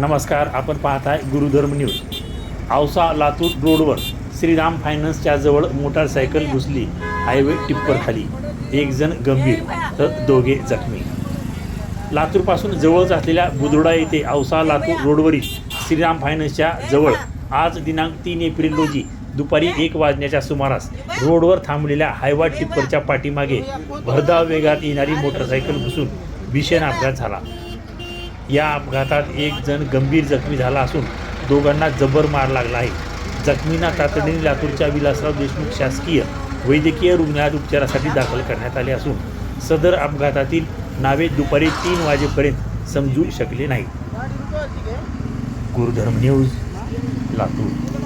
नमस्कार आपण पाहत आहे गुरुधर्म न्यूज. औसा लातूर रोडवर श्रीराम फायनान्सच्या जवळ मोटारसायकल घुसली हायवे टिप्परखाली एक जण गंभीर तर दोघे जखमी. लातूरपासून जवळच असलेल्या बुधोडा येथे औसा लातूर रोडवरील श्रीराम फायनान्सच्या जवळ आज दिनांक तीन एप्रिल रोजी दुपारी एक वाजण्याच्या सुमारास रोडवर थांबलेल्या हायवा टिप्परच्या पाठीमागे भरधाव वेगात येणारी मोटरसायकल घुसून भीषण अपघात झाला. या अपघातात एक जण गंभीर जखमी झाला असून दोघांना जबर मार लागला आहे. जखमींना तातडीने लातूरच्या विलासराव देशमुख शासकीय वैद्यकीय रुग्णालयात उपचारासाठी दाखल करण्यात आले असून सदर अपघातातील नावे दुपारी तीन वाजेपर्यंत समजू शकले नाही गुरुधर्म न्यूज लातूर.